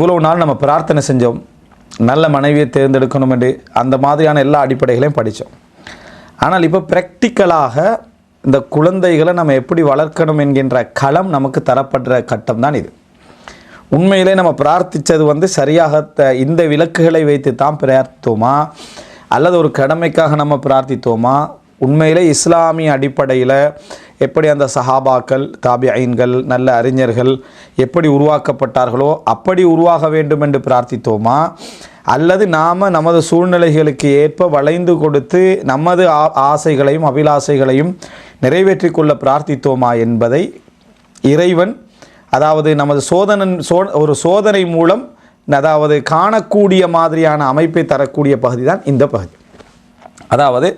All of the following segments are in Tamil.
இவ்வளவு நாள் நம்ம பிரார்த்தனை செஞ்சோம். நல்ல மனைவியை தேர்ந்தெடுக்கணும் என்று அந்த மாதிரியான எல்லா அடிப்படைகளையும் படித்தோம். ஆனால் இப்போ ப்ராக்டிக்கலாக இந்த குழந்தைகளை நம்ம எப்படி வளர்க்கணும் என்கின்ற களம் நமக்கு தரப்படுற கட்டம் தான் இது. உண்மையிலே நம்ம பிரார்த்தித்தது வந்து சரியாக இந்த விளக்குகளை வைத்து தான் பிரார்த்தோமா? அல்லது ஒரு கடமைக்காக நம்ம பிரார்த்தித்தோமா? உண்மையிலே இஸ்லாமிய அடிப்படையில் எப்படி அந்த சஹாபாக்கள் தாபிஐன்கள் நல்ல அறிஞர்கள் எப்படி உருவாக்கப்பட்டார்களோ அப்படி உருவாக வேண்டும் என்று பிரார்த்தித்தோமா? அல்லது நாம் நமது சூழ்நிலைகளுக்கு ஏற்ப வளைந்து கொடுத்து நமது ஆ- ஆசைகளையும் அபிலாசைகளையும் நிறைவேற்றிக் கொள்ள பிரார்த்தித்தோமா என்பதை இறைவன் அதாவது நமது சோதனன் சோ ஒரு சோதனை மூலம் அதாவது காணக்கூடிய மாதிரியான அமைப்பை தரக்கூடிய பகுதி தான் இந்த பகுதி. அதாவது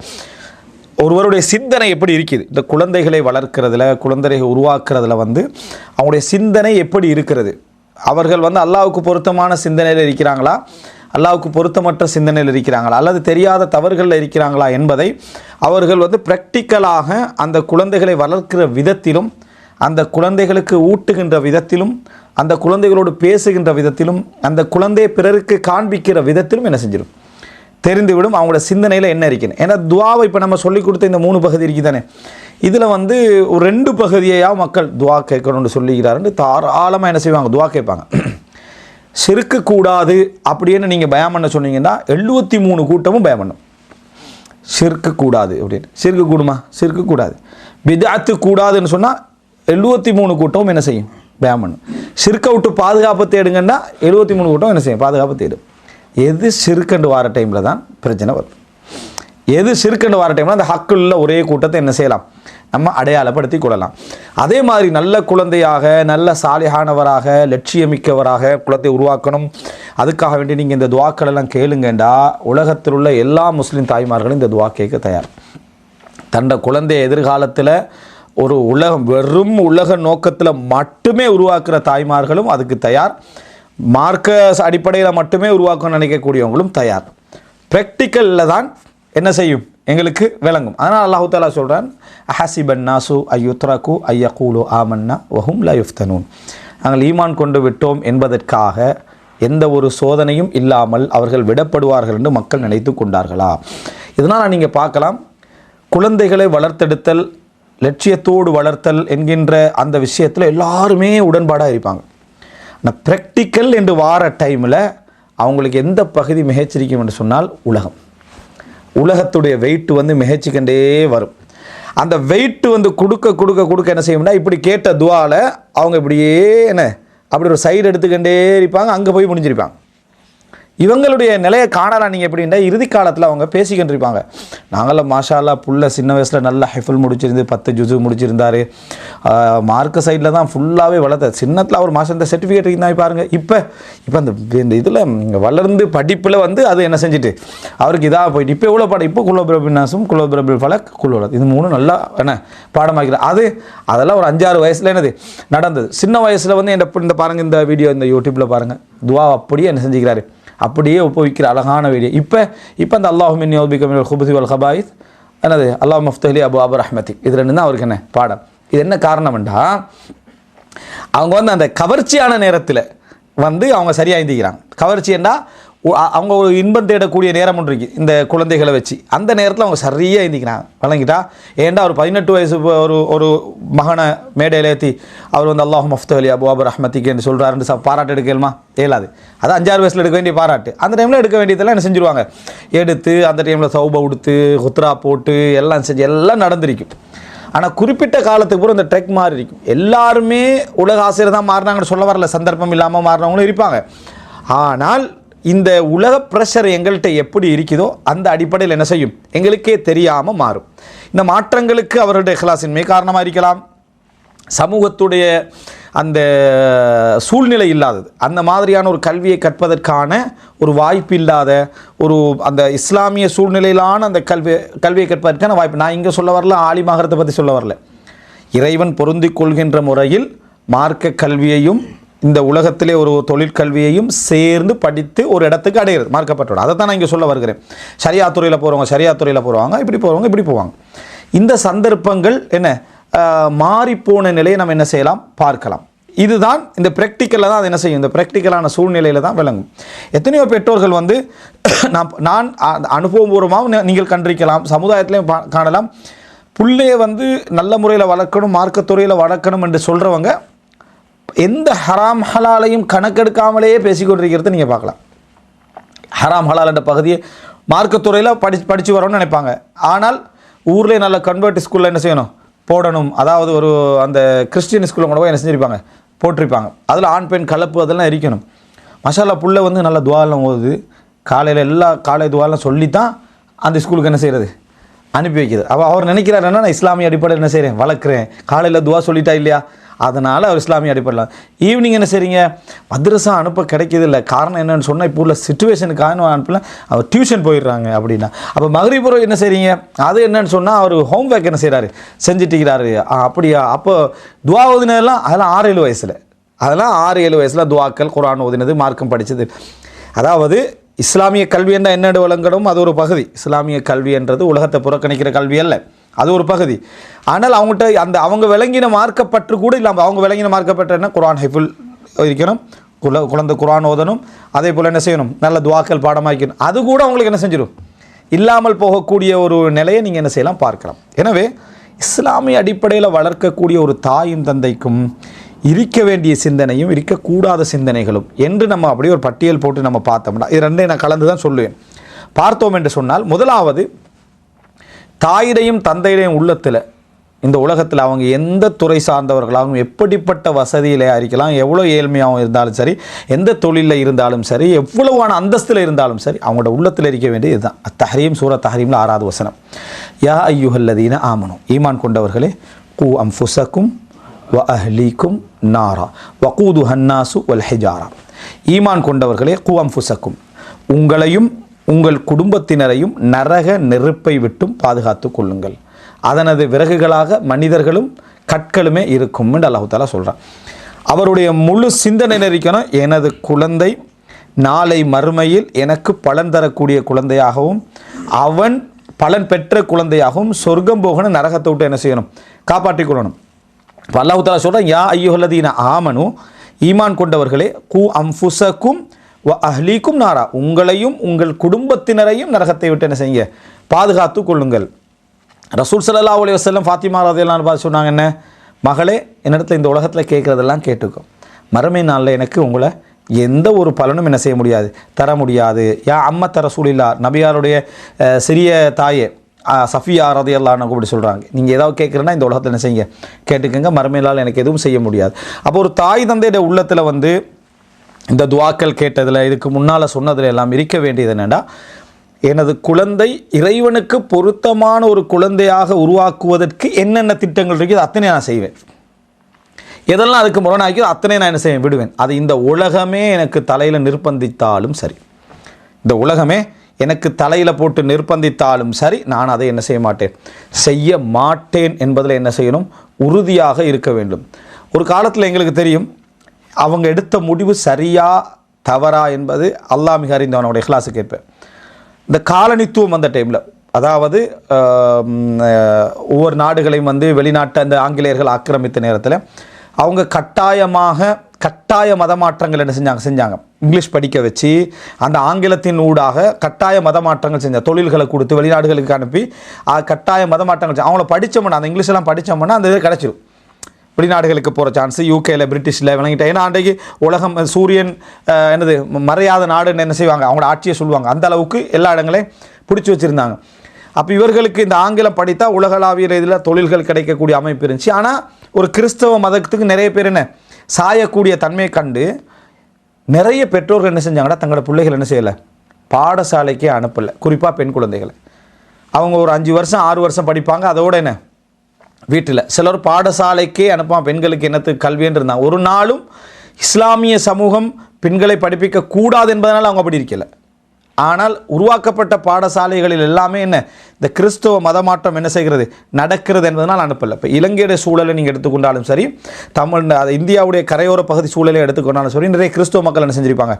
ஒருவருடைய சிந்தனை எப்படி இருக்குது? இந்த குழந்தைகளை வளர்க்கிறதுல குழந்தைகளை உருவாக்குறதுல வந்து அவங்களுடைய சிந்தனை எப்படி இருக்கிறது? அவர்கள் வந்து அல்லாவுக்கு பொருத்தமான சிந்தனையில் இருக்கிறாங்களா? அல்லாவுக்கு பொருத்தமற்ற சிந்தனையில் இருக்கிறாங்களா? அல்லது தெரியாத தவறுகளில் இருக்கிறாங்களா என்பதை அவர்கள் வந்து ப்ராக்டிக்கலாக அந்த குழந்தைகளை வளர்க்கிற விதத்திலும் அந்த குழந்தைகளுக்கு ஊட்டுகின்ற விதத்திலும் அந்த குழந்தைகளோடு பேசுகின்ற விதத்திலும் அந்த குழந்தையை பிறருக்கு காண்பிக்கிற விதத்திலும் என்ன செஞ்சிடும் தெரிந்துவிடும் அவங்களோட சிந்தனையில் என்ன இருக்குன்னு ஏன்னா துவாவை இப்போ நம்ம சொல்லிக் கொடுத்த இந்த மூணு பகுதி இருக்குதானே? இதில் வந்து ஒரு ரெண்டு பகுதியையாக மக்கள் துவா கேட்கணும்னு சொல்லிக்கிறாருன்னு தாராளமாக என்ன செய்வாங்க? துவா கேட்பாங்க. சிறுக்கக்கூடாது அப்படின்னு நீங்கள் பயம் பண்ண சொன்னீங்கன்னா எழுபத்தி மூணு கூட்டமும் பயம் பண்ணும். சிறுக்கு அப்படின்னு. சிறுக்கு கூடுமா? விதாத்து கூடாதுன்னு சொன்னால் எழுபத்தி மூணு கூட்டமும் என்ன செய்யும்? பயம் பண்ணும். சிறுக்க விட்டு பாதுகாப்பு தேடுங்கன்னா எழுபத்தி மூணு கூட்டம் என்ன செய்யும்? பாதுகாப்பு தேடும். எது சிறுக்கண்டு வார டைமில் தான் பிரச்சனை வரும் எது சிறுக்கண்டு வார டைமில் அந்த ஹக்குள்ள ஒரே கூட்டத்தை என்ன செய்யலாம்? நம்ம அடையாளப்படுத்தி கொள்ளலாம். அதே மாதிரி நல்ல குழந்தையாக நல்ல சாலிகானவராக லட்சியமிக்கவராக குலத்தை உருவாக்கணும். அதுக்காக வேண்டி நீங்கள் இந்த துவாக்கள் எல்லாம் கேளுங்கண்டா. உலகத்தில் உள்ள எல்லா முஸ்லீம் தாய்மார்களும் இந்த துவா கேட்க தயார். தண்ட குழந்தைய எதிர்காலத்தில் ஒரு உலகம் வெறும் உலக நோக்கத்தில் மட்டுமே உருவாக்குற தாய்மார்களும் அதுக்கு தயார். மார்க்க அடிப்படையில் மட்டுமே உருவாக்கணும்னு நினைக்கக்கூடியவங்களும் தயார். ப்ராக்டிக்கலில் தான் என்ன செய்யும்? எங்களுக்கு விளங்கும். அதனால் அல்லாஹு தாலா சொல்கிறான் அஹசிபன் நாசு ஐயுத்ராக்கு ஐயகூலு ஆமன்னா வஹும் ல யுஃப்தனூன். நாங்கள் ஈமான் கொண்டு விட்டோம் என்பதற்காக எந்த ஒரு சோதனையும் இல்லாமல் அவர்கள் விடப்படுவார்கள் என்று மக்கள் நினைத்து கொண்டார்களா? இதனால் நீங்கள் பார்க்கலாம் குழந்தைகளை வளர்த்தெடுத்தல் லட்சியத்தோடு வளர்த்தல் என்கின்ற அந்த விஷயத்தில் எல்லாருமே உடன்பாடாக இருப்பாங்க. ஆனால் ப்ராக்டிக்கல் என்று வார டைமில் அவங்களுக்கு எந்த பகுதி மிகச்சிரிக்கும் என்று சொன்னால் உலகம். உலகத்துடைய வெயிட் வந்து மிகச்சிக்கண்டே வரும். அந்த வெயிட் வந்து கொடுக்க கொடுக்க கொடுக்க என்ன செய்யும்னா இப்படி கேட்ட துவாவில் அவங்க இப்படியே என்ன அப்படி ஒரு சைடு எடுத்துக்கண்டே இருப்பாங்க அங்கே போய் முடிஞ்சிருப்பாங்க. இவங்களுடைய நிலையை காணலாம். நீங்கள் எப்படின்னா இறுதி காலத்தில் அவங்க பேசிக்கிட்டு இருப்பாங்க நாங்களாம் மாஷாலா புள்ள சின்ன வயசில் நல்லா ஹைஃபுல் முடிச்சிருந்து பத்து ஜுசு முடிச்சிருந்தாரு. மார்க்கு சைடில் தான் ஃபுல்லாகவே வளர்த்த. சின்னத்தில் அவர் மாதம் இந்த சர்டிஃபிகேட் இருந்தால் பாருங்கள் இப்போ இப்போ அந்த இந்த இதில் வளர்ந்து படிப்பில் வந்து அது என்ன செஞ்சுட்டு அவருக்கு இதாக போயிட்டு இப்போ எவ்வளோ பாடம்? இப்போ குலோபிரபின்னாசும் குலோபிரபில் பல குலோலத். இது மூணு நல்லா என்ன பாடமாக்கிறார் அது அதெல்லாம் ஒரு அஞ்சாறு வயசில் என்னது நடந்தது. சின்ன வயசில் வந்து என்ன இந்த பாருங்கள் இந்த வீடியோ இந்த யூடியூப்பில் பாருங்கள் துவா அப்படியே என்ன செஞ்சுக்கிறாரு. அப்படியே ஒப்புவிக்கிற அழகான வீடியோ. இப்போ இப்போ அந்த அல்லாஹுமின் யோபிகமின் ஹுபுசி வல் ஹபாயித் என்னது? அல்லாஹ் முஃப்தலி அபு அபு ரஹ்மதி. இது ரெண்டு தான் அவருக்கு என்ன? பாடம். இது என்ன காரணம்டா? அவங்க வந்து அந்த கவர்ச்சியான நேரத்தில் வந்து அவங்க சரியாக இந்திக்கிறாங்க கவர்ச்சி என்றால் அவங்க ஒரு இன்பம் தேடக்கூடிய நேரம் ஒன்று இருக்குது இந்த குழந்தைகளை வச்சு. அந்த நேரத்தில் அவங்க சரியாக எழுந்திக்கிறாங்க வழங்கிட்டா ஏன்டா ஒரு பதினெட்டு வயசு ஒரு ஒரு மகனை மேடையில் ஏற்றி அவர் வந்து அல்லாஹ் மஃப்து அலி அபு அபு என்று சொல்கிறாருன்னு ச பாராட்டு எடுக்கலுமா இயலாது. அது அஞ்சாறு வயசில் எடுக்க வேண்டிய பாராட்டு. அந்த டைமில் எடுக்க வேண்டியதெல்லாம் என்ன செஞ்சுருவாங்க? எடுத்து அந்த டைமில் சௌப உடுத்து குத்ரா போட்டு எல்லாம் செஞ்சு எல்லாம் நடந்திருக்கும். ஆனால் குறிப்பிட்ட காலத்துக்கு பிறகு இந்த ட்ரெக் மாறி இருக்கும். எல்லாருமே உலக ஆசிரியர் தான் மாறினாங்கன்னு சொல்ல வரல. சந்தர்ப்பம் இல்லாமல் மாறினவங்களும் இருப்பாங்க. ஆனால் இந்த உலக ப்ரெஷர் எங்கள்கிட்ட எப்படி இருக்குதோ அந்த அடிப்படையில் என்ன செய்யும்? எங்களுக்கே தெரியாமல் மாறும். இந்த மாற்றங்களுக்கு அவருடைய இஹ்லாஸின்மை காரணமாக இருக்கலாம். சமூகத்துடைய அந்த சூழ்நிலை இல்லாதது. அந்த மாதிரியான ஒரு கல்வியை கற்பதற்கான ஒரு வாய்ப்பு இல்லாத ஒரு அந்த இஸ்லாமிய சூழ்நிலையிலான அந்த கல்வி கல்வியை கற்பதற்கான வாய்ப்பு. நான் இங்கே சொல்ல வரல ஆலிமாகரத்தை பற்றி சொல்ல வரல. இறைவன் பொருந்திக் கொள்கின்ற முறையில் மார்க்க கல்வியையும் இந்த உலகத்திலே ஒரு தொழிற்கல்வியையும் சேர்ந்து படித்து ஒரு இடத்துக்கு அடையிறது மார்க்கப்பட்டோட. அதை தான் நான் இங்கே சொல்ல வருகிறேன். சரியா துறையில் போகிறவங்க சரியா துறையில் போகிறவங்க இப்படி போகிறவங்க இப்படி போவாங்க. இந்த சந்தர்ப்பங்கள் என்ன? மாறிப்போன நிலையை நம்ம என்ன செய்யலாம்? பார்க்கலாம். இதுதான் இந்த ப்ராக்டிக்கலில் தான் அது என்ன செய்யும்? இந்த ப்ராக்டிக்கலான சூழ்நிலையில் தான் விளங்கும். எத்தனையோ பெற்றோர்கள் வந்து நான் நான் அனுபவபூர்வமாக நீங்கள் கண்டிருக்கலாம் சமுதாயத்திலையும் பா- காணலாம். பிள்ளையை வந்து நல்ல முறையில் வளர்க்கணும் மார்க்கத்துறையில் வளர்க்கணும் என்று சொல்கிறவங்க எந்த ஹராம் ஹலாலையும் கணக்கெடுக்காமலேயே பேசிக்கொண்டிருக்கிறது நீங்கள் பார்க்கலாம். ஹராம் ஹலால் என்ற பகுதியை மார்க்கத்துறையில் படி படித்து வரணும்னு நினைப்பாங்க. ஆனால் ஊர்லேயே நல்ல கன்வெர்ட் ஸ்கூலில் என்ன செய்யணும்? போடணும். அதாவது ஒரு அந்த கிறிஸ்டின் ஸ்கூலில் கூட போய் என்ன செஞ்சிருப்பாங்க? போட்டிருப்பாங்க. அதில் ஆண் பெண் கலப்பு அதெல்லாம் இருக்கணும் மசாலா புள்ள வந்து நல்லா துவாலாம் ஓதுது. காலையில் எல்லா காலை துவாலாம் சொல்லி தான் அந்த ஸ்கூலுக்கு என்ன செய்கிறது அனுப்பி வைக்குது அப்போ அவர் நினைக்கிறார் என்ன நான் இஸ்லாமிய அடிப்படையில் என்ன செய்கிறேன் வளர்க்குறேன். காலையில் துவா சொல்லிட்டா இல்லையா? அதனால் அவர் இஸ்லாமிய அடிப்படையில். ஈவினிங் என்ன செய்றீங்க? மദ്രசா அனுப்ப கிடைக்கிது இல்லை காரணம் என்னென்னு சொன்னால் இப்போ உள்ள சுச்சுவேஷனுக்காக அனுப்பல. அவர் டியூஷன் போயிடுறாங்க அப்படின்னா. அப்போ மகரிபுரம் என்ன செய்கிறீங்க அது என்னென்னு சொன்னால் அவர் ஹோம் ஹோம்ஒர்க் என்ன செய்கிறாரு செஞ்சுட்டுக்கிறாரு அப்படியா? அப்போ துவா ஓதினதெல்லாம் அதெல்லாம் ஆறு ஏழு வயசில். அதெல்லாம் ஆறு ஏழு வயசில் துவாக்கள் குரான் ஓதினது மார்க்கம் படித்தது அதாவது இஸ்லாமிய கல்வி என்ற என்னென்று வழங்கணும் அது ஒரு பகுதி. இஸ்லாமிய கல்வி என்றது உலகத்தை புறக்கணிக்கிற கல்வி அல்ல. அது ஒரு பகுதி. ஆனால் அவங்ககிட்ட அந்த அவங்க விளங்கின மார்க்கப்பற்று கூட இல்லாமல் அவங்க விளங்கின மார்க்கப்பற்று என்ன? குரான் ஹைஃபுல் இருக்கணும். குல குழந்தை குரான் ஓதணும். அதே போல் என்ன செய்யணும்? நல்ல துவாக்கள் பாடமாக்கணும் அது கூட அவங்களுக்கு என்ன செஞ்சிடும்? இல்லாமல் போகக்கூடிய ஒரு நிலையை நீங்கள் என்ன செய்யலாம்? பார்க்கலாம். எனவே இஸ்லாமிய அடிப்படையில் வளர்க்கக்கூடிய ஒரு தாயும் தந்தைக்கும் இருக்க வேண்டிய சிந்தனையும் இருக்கக்கூடாத சிந்தனைகளும். என்று நம்ம அப்படியே ஒரு பட்டியல் போட்டு நம்ம பார்த்தோம்னா இது ரெண்டையும் நான் கலந்து தான் சொல்லுவேன். பார்த்தோம் என்று சொன்னால் முதலாவது தாயிடையும் தந்தையிடையும் உள்ளத்தில் இந்த உலகத்தில் அவங்க எந்த துறை சார்ந்தவர்களாகவும் எப்படிப்பட்ட வசதியிலே இருக்கலாம் எவ்வளோ ஏழ்மையாகவும் இருந்தாலும் சரி எந்த தொழிலில் இருந்தாலும் சரி எவ்வளவான அந்தஸ்தில் இருந்தாலும் சரி அவங்களோட உள்ளத்தில் இருக்க வேண்டியது இதுதான். அத்தஹரியும் சூர தஹரீமில் ஆறாவது வசனம். யா ஐயுஹல்லதீன ஆமனும் ஈமான் கொண்டவர்களே கூ அம்ஃபுசக்கும் வ அஹ்லீக்கும் நாரா வகூது ஹன்னாசு வல் ஹிஜாரா ஈமான் கொண்டவர்களே குவம் ஃபுசக்கும் உங்களையும் உங்கள் குடும்பத்தினரையும் நரக நெருப்பை விட்டும் பாதுகாத்து கொள்ளுங்கள். அதனது விறகுகளாக மனிதர்களும் கற்களுமே இருக்கும் என்று அல்லாஹு சொல்கிறான் அவருடைய முழு சிந்தனை நெறிக்கணும் எனது குழந்தை நாளை மறுமையில் எனக்கு பலன் தரக்கூடிய குழந்தையாகவும் அவன் பலன் பெற்ற குழந்தையாகவும் சொர்க்கம் போகணும் நரகத்தை விட்டு என்ன செய்யணும்? காப்பாற்றிக் கொள்ளணும். இப்போ அல்லாஹு தாலா சொல்கிறான் யா ஐயோல்லதீன ஆமனு ஈமான் கொண்டவர்களே கு அம்ஃபுசக்கும் வ அஹ்லீக்கும் நாரா உங்களையும் உங்கள் குடும்பத்தினரையும் நரகத்தை விட்டு என்ன செய்யுங்க? பாதுகாத்து கொள்ளுங்கள். ரசூல் சல்லா அலைஹி செல்லம் ஃபாத்திமா ரதையெல்லாம் பார்த்து சொன்னாங்க என்ன? மகளே என்னிடத்துல இந்த உலகத்தில் கேட்குறதெல்லாம் கேட்டுக்கும் மறுமை நாளில் எனக்கு உங்களை எந்த ஒரு பலனும் என்ன செய்ய முடியாது தர முடியாது. யா அம்ம தர சூழில்லா நபியாருடைய சிறிய தாயே அஹ், சஃபியா ரதியல்லான்னு அப்படி சொல்கிறாங்க நீங்கள் ஏதாவது கேட்குறேன்னா இந்த உலகத்தில் என்ன செய்யுங்க? கேட்டுக்கங்க. மறுமையிலால் எனக்கு எதுவும் செய்ய முடியாது. அப்போ ஒரு தாய் தந்தையுடைய உள்ளத்தில் வந்து இந்த துவாக்கள் கேட்டதில் இதுக்கு முன்னால் சொன்னதில் எல்லாம் இருக்க வேண்டியது என்னென்னா எனது குழந்தை இறைவனுக்கு பொருத்தமான ஒரு குழந்தையாக உருவாக்குவதற்கு என்னென்ன திட்டங்கள் இருக்குது அத்தனை நான் செய்வேன். எதெல்லாம் அதுக்கு முரணாக்கியோ அத்தனை நான் என்ன செய்வேன்? விடுவேன். அது இந்த உலகமே எனக்கு தலையில் நிர்பந்தித்தாலும் சரி. இந்த உலகமே எனக்கு தலையில் போட்டு நிர்பந்தித்தாலும் சரி நான் அதை என்ன செய்ய மாட்டேன்? செய்ய மாட்டேன் என்பதில் என்ன செய்யணும்? உறுதியாக இருக்க வேண்டும். ஒரு காலத்தில் எங்களுக்கு தெரியும் அவங்க எடுத்த முடிவு சரியா தவறா என்பது அல்லாஹ் மிக அறிந்தவனுடைய கிளாஸு கேட்பேன் இந்த காலனித்துவம் அந்த டைமில் அதாவது ஒவ்வொரு நாடுகளையும் வந்து வெளிநாட்டை அந்த ஆங்கிலேயர்கள் ஆக்கிரமித்த நேரத்தில் அவங்க கட்டாயமாக கட்டாய மதமாற்றங்கள் என்ன செஞ்சாங்க? செஞ்சாங்க. இங்கிலீஷ் படிக்க வச்சு அந்த ஆங்கிலத்தின் ஊடாக கட்டாய மதமாற்றங்கள் செஞ்சாங்க தொழில்களை கொடுத்து வெளிநாடுகளுக்கு அனுப்பி கட்டாய மதமாற்றங்கள் அவங்கள படித்தோம்னா அந்த இங்கிலீஷெல்லாம் படித்தோம்னா அந்த இது கிடச்சிடும் வெளிநாடுகளுக்கு போகிற சான்ஸ் யூகேல பிரிட்டிஷில் விளங்கிட்டேன் ஏன்னா அன்றைக்கு உலகம் சூரியன் என்னது மறையாத நாடுன்னு என்ன செய்வாங்க? அவங்களோட ஆட்சியை சொல்லுவாங்க. அந்த அளவுக்கு எல்லா இடங்களையும் பிடிச்சி வச்சுருந்தாங்க. அப்போ இவர்களுக்கு இந்த ஆங்கிலம் படித்தா உலகளாவிய இதில் தொழில்கள் கிடைக்கக்கூடிய அமைப்பு இருந்துச்சு. ஆனால் ஒரு கிறிஸ்தவ மதத்துக்கு நிறைய பேர் என்ன சாயக்கூடிய தன்மையை கண்டு நிறைய பெற்றோர்கள் என்ன செஞ்சாங்கன்னா தங்களோட பிள்ளைகள் என்ன செய்யலை? பாடசாலைக்கே அனுப்பலை. குறிப்பாக பெண் குழந்தைகளை. அவங்க ஒரு அஞ்சு வருஷம் ஆறு வருஷம் படிப்பாங்க. அதோட என்ன? வீட்டில். சிலர் பாடசாலைக்கே அனுப்பான் பெண்களுக்கு என்னத்துக்கு கல்வின்னு இருந்தாங்க. ஒரு நாளும் இஸ்லாமிய சமூகம் பெண்களை படிப்பிக்க கூடாது என்பதனால் அவங்க அப்படி இருக்கலை. ஆனால் உருவாக்கப்பட்ட பாடசாலைகளில் எல்லாமே என்ன? இந்த கிறிஸ்தவ மதமாற்றம் என்ன செய்கிறது? நடக்கிறது என்பதனால் அனுப்பல. இப்போ இலங்கையுடைய சூழலை நீங்கள் எடுத்துக்கொண்டாலும் சரி தமிழ் அது இந்தியாவுடைய கரையோர பகுதி சூழலை எடுத்துக்கொண்டாலும் சரி நிறைய கிறிஸ்தவ மக்கள் என்ன செஞ்சுருப்பாங்க?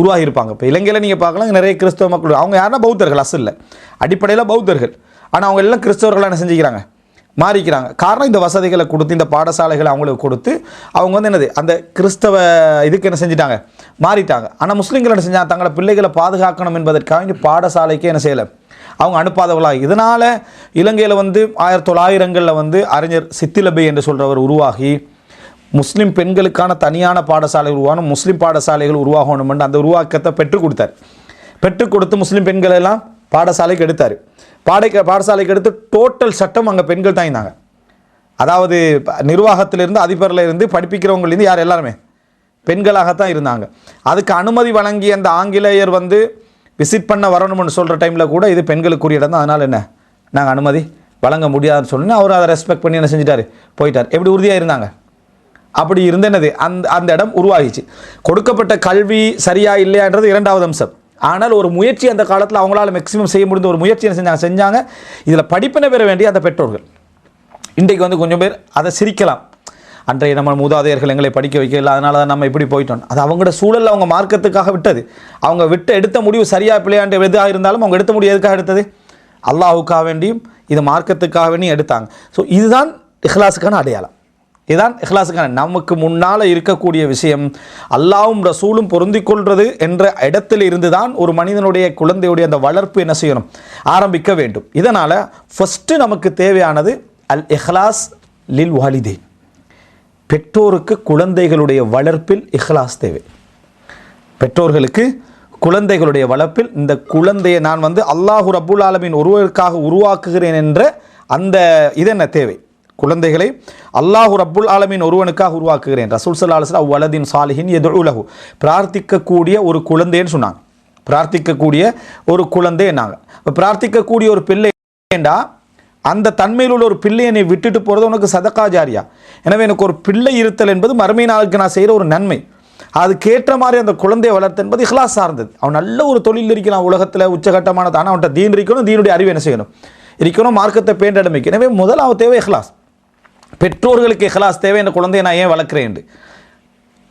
உருவாகி இருப்பாங்க இப்போ இலங்கையில் நீங்கள் பார்க்கலாம் நிறைய கிறிஸ்தவ மக்கள் அவங்க யாருன்னா பௌத்தர்கள் அசல் இல்லை அடிப்படையில் பௌத்தர்கள். ஆனால் அவங்க எல்லாம் கிறிஸ்தவர்களாக என்ன செஞ்சுக்கிறாங்க? மாறிக்கிறாங்க. காரணம் இந்த வசதிகளை கொடுத்து இந்த பாடசாலைகளை அவங்களுக்கு கொடுத்து அவங்க வந்து என்னது அந்த கிறிஸ்தவ இதுக்கு என்ன செஞ்சிட்டாங்க? மாறிட்டாங்க. ஆனால் முஸ்லீம்கள் என்ன செஞ்சாங்க? தங்களை பிள்ளைகளை பாதுகாக்கணும் என்பதற்காக இந்த பாடசாலைக்கு என்ன செய்யலை. அவங்க அனுப்பாதவர்களாக. இதனால் இலங்கையில் வந்து ஆயிரத்தி தொள்ளாயிரங்களில் வந்து அறிஞர் சித்திலபை என்று சொல்கிறவர் உருவாகி முஸ்லீம் பெண்களுக்கான தனியான பாடசாலை உருவாகணும் முஸ்லீம் பாடசாலைகள் உருவாகணும்னு அந்த உருவாக்கத்தை பெற்றுக் கொடுத்தார். பெற்றுக் கொடுத்து முஸ்லீம் பெண்களெல்லாம் பாடசாலைக்கு எடுத்தார். பாடை பாடசாலைக்கு எடுத்து டோட்டல் சட்டம் அங்கே பெண்கள் தான் இருந்தாங்க. அதாவது ப- நிர்வாகத்திலிருந்து அதிபரில் இருந்து படிப்பிக்கிறவங்கலேருந்து யார் எல்லாருமே பெண்களாகத்தான் இருந்தாங்க. அதுக்கு அனுமதி வழங்கி அந்த ஆங்கிலேயர் வந்து விசிட் பண்ண வரணும்னு சொல்கிற டைமில் கூட இது பெண்களுக்குரிய இடம் தான். அதனால் என்ன? நாங்கள் அனுமதி வழங்க முடியாதுன்னு சொல்லி அவர் அதை ரெஸ்பெக்ட் பண்ணி என்ன செஞ்சிட்டாரு? போயிட்டார். எப்படி உறுதியாக இருந்தாங்க? அப்படி இருந்த அந்த அந்த இடம் உருவாகிச்சு. கொடுக்கப்பட்ட கல்வி சரியா இல்லையான்றது இரண்டாவது அம்சம். ஆனால் ஒரு முயற்சி அந்த காலத்தில் அவங்களால மேக்ஸிமம் செய்ய முடிந்த ஒரு முயற்சி என்ன செஞ்சாங்க? செஞ்சாங்க. இதில் படிப்பினை பெற வேண்டிய அந்த பெற்றோர்கள். இன்றைக்கு வந்து கொஞ்சம் பேர் அதை சிரிக்கலாம். அன்றைய நம்ம மூதாதையர்கள் எங்களை படிக்க வைக்கல அதனால தான் நம்ம இப்படி போயிட்டோம். அது அவங்களோட சூழலில் அவங்க மார்க்கத்துக்காக விட்டது. அவங்க விட்டு எடுத்த முடிவு சரியாக பிள்ளையாண்டு எதாக இருந்தாலும் அவங்க எடுத்த முடிவு எதுக்காக எடுத்தது? அல்லாஹுக்காக வேண்டியும் இது மார்க்கத்துக்காக வேண்டியும் எடுத்தாங்க. ஸோ இதுதான் இஹ்லாஸுக்கான அடையாளம். இதுதான் இஹ்லாஸுக்கான நமக்கு முன்னால் இருக்கக்கூடிய விஷயம். அல்லாவும் ரசூலும் பொருந்திக் கொள்வது என்ற இடத்தில் இருந்து தான் ஒரு மனிதனுடைய குழந்தையுடைய அந்த வளர்ப்பு என்ன செய்யணும்? ஆரம்பிக்க வேண்டும். இதனால் ஃபஸ்ட்டு நமக்கு தேவையானது அல் இஹ்லாஸ் லில் வாலிதேன் பெற்றோருக்கு குழந்தைகளுடைய வளர்ப்பில் இஹ்லாஸ் தேவை. பெற்றோர்களுக்கு குழந்தைகளுடைய வளர்ப்பில் இந்த குழந்தையை நான் வந்து அல்லாஹு ரபுல் ஆலமின் ஒருவருக்காக உருவாக்குகிறேன் என்ற அந்த இது என்ன தேவை? குழந்தைகளை அல்லாஹு ரப்புல் ஆலமின் ஒருவனுக்காக உருவாக்குகிறேன். ரசூல் சல்லா அலுவலா வலதின் சாலிஹின் எது உலகு பிரார்த்திக்கக்கூடிய ஒரு குழந்தைன்னு சொன்னாங்க. பிரார்த்திக்கக்கூடிய ஒரு குழந்தை நாங்கள் இப்போ பிரார்த்திக்கக்கூடிய ஒரு பிள்ளை ஏண்டா? அந்த தன்மையில் உள்ள ஒரு பிள்ளையை நீ விட்டுட்டு போகிறது உனக்கு சதக்கா ஜாரியா? எனவே எனக்கு ஒரு பிள்ளை இருத்தல் என்பது மறுமை நாளுக்கு நான் செய்கிற ஒரு நன்மை. அதுக்கேற்ற மாதிரி அந்த குழந்தையை வளர்த்து என்பது இஹ்லாஸ் சார்ந்தது. அவன் நல்ல ஒரு தொழில் இருக்கலாம் உலகத்தில் உச்சகட்டமான ஆனால் அவன்கிட்ட தீன் இருக்கணும் தீனுடைய அறிவு என்ன செய்யணும்? இருக்கணும் மார்க்கத்தை பேண்டடமைக்கு எனவே முதலாவது தேவை இஹ்லாஸ். பெற்றோர்களுக்கு இஹ்லாஸ் தேவை என்ற குழந்தையை நான் ஏன் வளர்க்குறேன்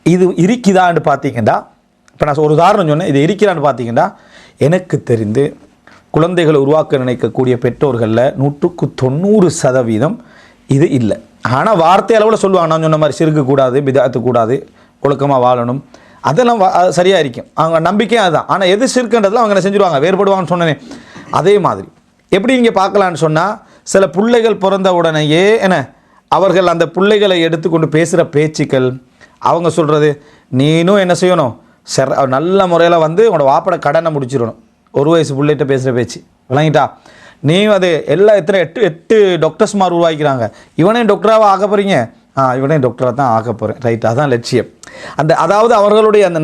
இது இருக்குதான்னு பார்த்தீங்கன்னா இப்போ நான் ஒரு உதாரணம் சொன்னேன் இது இருக்கிறான்னு பார்த்தீங்கன்னா எனக்கு தெரிந்து குழந்தைகளை உருவாக்க நினைக்கக்கூடிய பெற்றோர்களில் நூற்றுக்கு தொண்ணூறு சதவீதம் இது இல்லை. ஆனால் வார்த்தை அளவில் சொல்லுவாங்க நான் சொன்ன மாதிரி சிறுக்கக்கூடாது பிதாத்துக்கூடாது ஒழுக்கமாக வாழணும். அதெல்லாம் சரியாக இருக்கும். அவங்க நம்பிக்கையும் அதுதான். ஆனால் எது சிறுக்குன்றதுல அவங்க என்ன செஞ்சுருவாங்க? வேறுபடுவாங்கன்னு சொன்னேன். அதே மாதிரி. எப்படி இங்கே பார்க்கலான்னு சொன்னால் சில பிள்ளைகள் பிறந்த உடனேயே என்ன அவர்கள் அந்த பிள்ளைகளை எடுத்துக்கொண்டு பேசுகிற பேச்சுக்கள் அவங்க சொல்கிறது நீனும் என்ன செய்யணும்? சர நல்ல முறையில் வந்து உன்னோட வாப்பட கடனை முடிச்சிடணும். ஒரு வயசு பிள்ளைகிட்ட பேசுகிற பேச்சு. விளங்கிட்டா? நீ அது எல்லா எத்தனை எட்டு எட்டு டாக்டர்ஸ்மார் உருவாக்கிறாங்க இவனையும் டாக்டராக ஆக போகிறீங்க ஆ இவனையும் டாக்டராக தான் ஆக போகிறேன் ரைட் அதான் லட்சியம். அந்த அதாவது அவர்களுடைய அந்த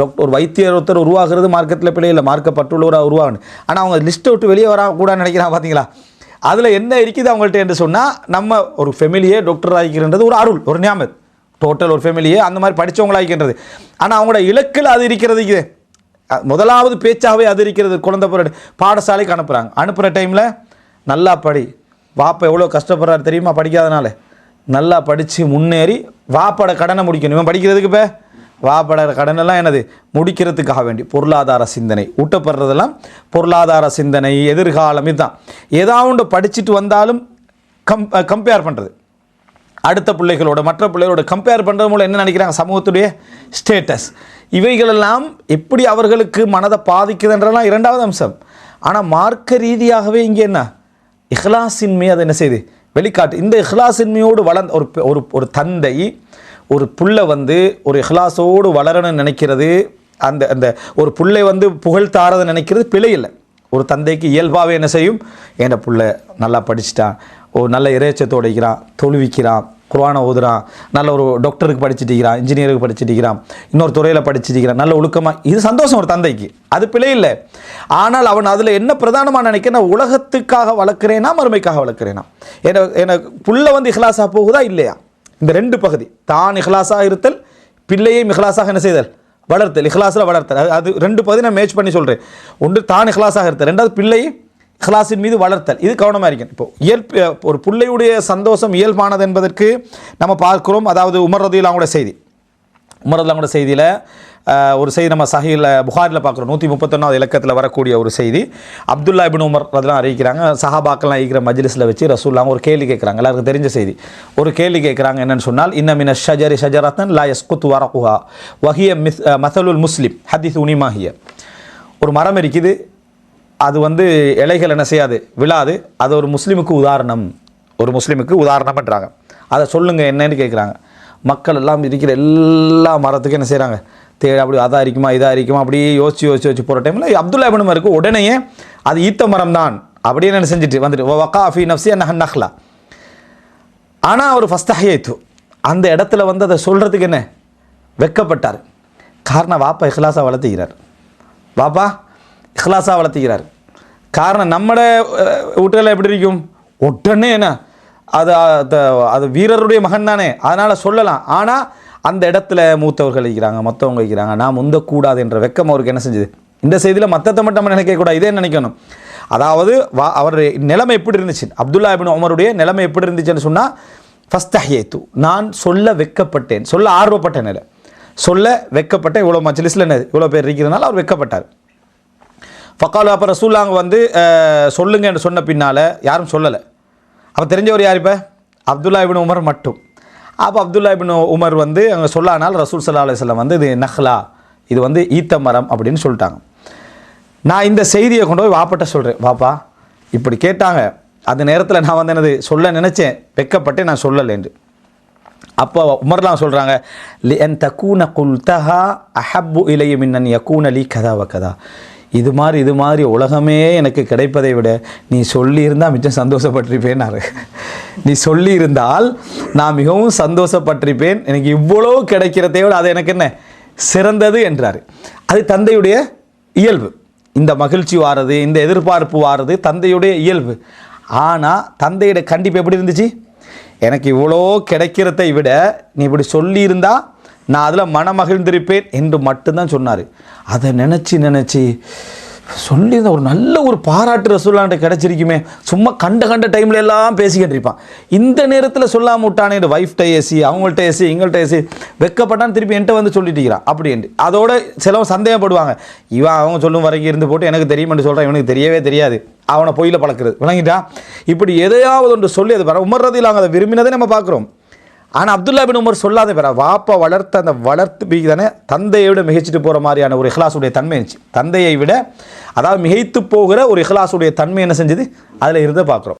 டாக்டர் ஒரு வைத்தியர் ஒருத்தர் உருவாகிறது மார்க்கத்தில் பிள்ளை இல்லை மார்க்கப்பட்டுள்ளவராக உருவாகணும். ஆனால் அவங்க லிஸ்ட்டை விட்டு வெளியே வரக்கூடாதுன்னு நினைக்கிறான் பார்த்தீங்களா அதில் என்ன இருக்குது அவங்கள்ட்ட என்று சொன்னால் நம்ம ஒரு ஃபெமிலியே டாக்டர் ஆகிக்கிறன்றது ஒரு அருள் ஒரு ஞாபகம். டோட்டல் ஒரு ஃபெமிலியே அந்த மாதிரி படித்தவங்களாகிக்கின்றது ஆனால் அவங்களோட இலக்கில் அது இருக்கிறது இது. முதலாவது பேச்சாகவே அது இருக்கிறது. குழந்தை பிறகு பாடசாலைக்கு அனுப்புகிறாங்க அனுப்புகிற டைமில் நல்லா படி. வாப்பா எவ்வளோ கஷ்டப்படுறாரு தெரியுமா படிக்காதனால? நல்லா படித்து முன்னேறி வாப்பாட கடனை முடிக்கணும். இவன் படிக்கிறதுக்கு இப்போ வாபடுற கடனெல்லாம் என்னது? முடிக்கிறதுக்காக வேண்டி. பொருளாதார சிந்தனை. ஊட்டப்படுறதெல்லாம் பொருளாதார சிந்தனை எதிர்காலம் இதுதான். ஏதாவது படிச்சுட்டு வந்தாலும் கம் கம்பேர் பண்ணுறது அடுத்த பிள்ளைகளோட மற்ற பிள்ளைகளோட கம்பேர் பண்ணுறது மூலம் என்ன நினைக்கிறாங்க சமூகத்துடைய ஸ்டேட்டஸ் இவைகளெல்லாம் எப்படி அவர்களுக்கு மனதை பாதிக்குதுன்றலாம் இரண்டாவது அம்சம். ஆனால் மார்க்க ரீதியாகவே இங்கே என்ன? இஹ்லாசின்மை அதை என்ன செய்யுது வெளிக்காட்டு. இந்த இஹ்லாசின்மையோடு வளர்ந்த ஒரு ஒரு ஒரு தந்தை ஒரு புள்ள வந்து ஒரு இஹ்லாஸோடு வளரணும்னு நினைக்கிறது அந்த அந்த ஒரு புள்ளை வந்து புகழ் தாரதை நினைக்கிறது பிழை இல்லை. ஒரு தந்தைக்கு இயல்பாகவே என்ன செய்யும்? என் புள்ள நல்லா படிச்சிட்டான் ஒரு நல்ல இறைச்சத்தோடு இருக்கிறான் தொழுவிக்கிறான் குரானை ஓதுறான் நல்ல ஒரு டாக்டருக்கு படிச்சுட்டு இருக்கிறான் இன்ஜினியருக்கு படிச்சுட்டு இருக்கிறான் இன்னொரு துறையில் படிச்சுட்டு இருக்கிறான் நல்ல ஒழுக்கமாக இது சந்தோஷம் ஒரு தந்தைக்கு. அது பிழை இல்லை. ஆனால் அவன் அதில் என்ன பிரதானமாக நினைக்கிறேன் உலகத்துக்காக வளர்க்குறேனா மறுமைக்காக வளர்க்குறேனா? என்ன எனக்கு புள்ள வந்து இஹ்லாஸாக போகுதா இல்லையா? இந்த ரெண்டு பகுதி. தான் இஹ்லாஸாக இருத்தல் பிள்ளையை இஹ்லாஸாக என்ன செய்தல்? வளர்த்தல். இஹ்லாஸில் வளர்த்தல். அது அது ரெண்டு பகுதி நான் மேட்ச் பண்ணி சொல்கிறேன் ஒன்று தான் இஹ்லாஸாக இருத்தல். ரெண்டாவது பிள்ளையை இஹ்லாஸின் மீது வளர்த்தல். இது கவனமாக இருக்கும் இப்போ இயல்பு ஒரு பிள்ளையுடைய சந்தோஷம் இயல்பானது என்பதற்கு நம்ம பார்க்கிறோம். அதாவது உமர் ரதியுல்லாவோட செய்தி. உமரதுல்லாங்கோட செய்தியில் ஒரு செய்தி நம்ம சஹியில் புகாரில் பார்க்குறோம். நூற்றி முப்பத்தொன்னாவது இலக்கத்தில் வரக்கூடிய ஒரு செய்தி. அப்துல்லா இபின் உமர் அதெல்லாம் அறிவிக்கிறாங்க. சஹாபாக்கெல்லாம் இருக்கிற மஜ்லிஸில் வச்சு ரசூல்லாம் ஒரு கேள்வி கேட்குறாங்க. எல்லாருக்கும் தெரிஞ்ச செய்தி. ஒரு கேள்வி கேட்குறாங்க என்னென்னு சொன்னால் இன்னமின ஷஜரி ஷஜரத்தன் லா எஸ்குத் வரகுஹா. வஹிய மிஸ் மசலுல் முஸ்லிம். ஹதீஸ் உனிமாஹிய ஒரு மரம் இருக்குது அது வந்து இலைகள் என்ன செய்யாது? விழாது. அது ஒரு முஸ்லீமுக்கு உதாரணம். ஒரு முஸ்லீமுக்கு உதாரணம் பண்ணுறாங்க அதை சொல்லுங்கள் என்னன்னு கேட்குறாங்க. மக்கள் எல்லாம் இருக்கிற எல்லா மரத்துக்கும் என்ன செய்கிறாங்க தேடி அப்படி அதாக இருக்குமா இதாக இருக்குமா அப்படியே யோசிச்சு யோசிச்சு வச்சு போகிற டைமில் அப்துல்லா இபின் உமருக்கு உடனேயே அது ஈத்த மரம் தான் அப்படின்னு என்ன செஞ்சுட்டு வந்துட்டு வக்கா ஃபி நஃப்சி அன்னஹன் நஹ்லா. ஆனால் அவர் ஃபஸ்ட் ஹையத்து அந்த இடத்துல வந்து அதை சொல்கிறதுக்கு என்ன? வெக்கப்பட்டார். காரணம் வாப்பா இஹ்லாஸாக வளர்த்துக்கிறார். வாப்பா இஹ்லாஸாக வளர்த்துக்கிறார். காரணம் நம்மட வீட்டில் எப்படி இருக்கும்? உடனே என்ன? அது அது அது வீரருடைய மகன் தானே அதனால் சொல்லலாம். ஆனால் அந்த இடத்துல மூத்தவர்கள் இருக்கிறாங்க மற்றவங்க இருக்கிறாங்க நான் முந்தக்கூடாது என்ற வெக்கம் அவருக்கு என்ன செஞ்சது? இந்த செய்தியில் மற்றத்தை மட்டும் நம்ம நினைக்கக்கூடாது இதே நினைக்கணும். அதாவது வா அவர் நிலைமை எப்படி இருந்துச்சு? அப்துல்லா இபின் உமருடைய நிலைமை எப்படி இருந்துச்சுன்னு சொன்னால் ஃபஸ்ட் ஹேத்து நான் சொல்ல வெக்கப்பட்டேன் சொல்ல ஆர்வப்பட்ட நிலை சொல்ல வெக்கப்பட்ட இவ்வளோ மஜ்லிஸில் என்ன இவ்வளோ பேர் இருக்கிறதுனால அவர் வெக்கப்பட்டார். ஃபக்காலு அப்போ ரசூல்லாங்க வந்து சொல்லுங்கன்னு சொன்ன பின்னால் யாரும் சொல்லலை. அப்போ தெரிஞ்சவர் யார் இப்போ? அப்துல்லா இபின் உமர் மட்டும். அப்போ அப்துல்லா இபின் உமர் வந்து அங்கே சொல்லானால் ரசூல் சல்லா அலிஸ்லாம் வந்து இது நஹ்லா இது வந்து ஈத்த மரம் அப்படின்னு சொல்லிட்டாங்க. நான் இந்த செய்தியை கொண்டு போய் வாப்பட்ட சொல்கிறேன் வாப்பா இப்படி கேட்டாங்க. அந்த நேரத்தில் நான் வந்து எனது சொல்ல நினச்சேன். வெக்கப்பட்டு நான் சொல்லலைன்று அப்போ உமர்லாம் சொல்கிறாங்க லி என் தக்கூன குல்தஹா அஹப்பு இலைய மின்னன் யக்கூன லீ கதா கதா. இது மாதிரி இது மாதிரி உலகமே எனக்கு கிடைப்பதை விட நீ சொல்லியிருந்தால் மிச்சம் சந்தோஷப்பட்டிருப்பேன்னாரு. நீ சொல்லியிருந்தால் நான் மிகவும் சந்தோஷப்பட்டிருப்பேன். எனக்கு இவ்வளோ கிடைக்கிறதை விட அது எனக்கு என்ன? சிறந்தது என்றார். அது தந்தையுடைய இயல்பு. இந்த மகிழ்ச்சி வாரது இந்த எதிர்பார்ப்பு வாரது தந்தையுடைய இயல்பு. ஆனால் தந்தையோட கண்டிப்பு எப்படி இருந்துச்சு? எனக்கு இவ்வளோ கிடைக்கிறதை விட நீ இப்படி சொல்லியிருந்தா நான் அதில் மனமகிழ்ந்திருப்பேன் என்று மட்டும்தான் சொன்னார். அதை நினச்சி நினச்சி சொல்லியிருந்த ஒரு நல்ல ஒரு பாராட்டு ரசூலான்ட்டு கிடச்சிருக்குமே. சும்மா கண்ட கண்ட டைமில் எல்லாம் பேசிக்கிட்டு இருப்பான். இந்த நேரத்தில் சொல்லாம விட்டானே ஒய்ஃப்ட்ட ஏசி அவங்கள்ட்ட ஏசி எங்கள்கிட்ட ஏசி வெக்கப்பட்டான்னு திருப்பி என்கிட்ட வந்து சொல்லிட்டு இருக்கிறான். அப்படின்ட்டு. அதோட சிலவங்க சந்தேகப்படுவாங்க. இவன் அவங்க சொல்லும் வரைக்கும் இருந்து போட்டு எனக்கு தெரியுமென்று சொல்கிறான் இவனுக்கு தெரியவே தெரியாது. அவனை பொய்யில் பழக்கிறது. விளங்கிட்டா? இப்படி எதையாவது ஒன்று சொல்லி அது வர உமர்றதில் அவங்க அதை விரும்பினதை நம்ம பார்க்குறோம். ஆனால் அப்துல்லா பின் உமர் சொல்லாத பேரா வாப்பா வளர்த்த அந்த வளர்த்து தானே தந்தையை விட மிகைச்சிட்டு போகிற மாதிரியான ஒரு இஹ்லாசுடைய தன்மை இருந்துச்சு. தந்தையை விட அதாவது மிகைத்து போகிற ஒரு இஹ்லாசுடைய தன்மை என்ன செஞ்சது? அதில் இருந்து பார்க்குறோம்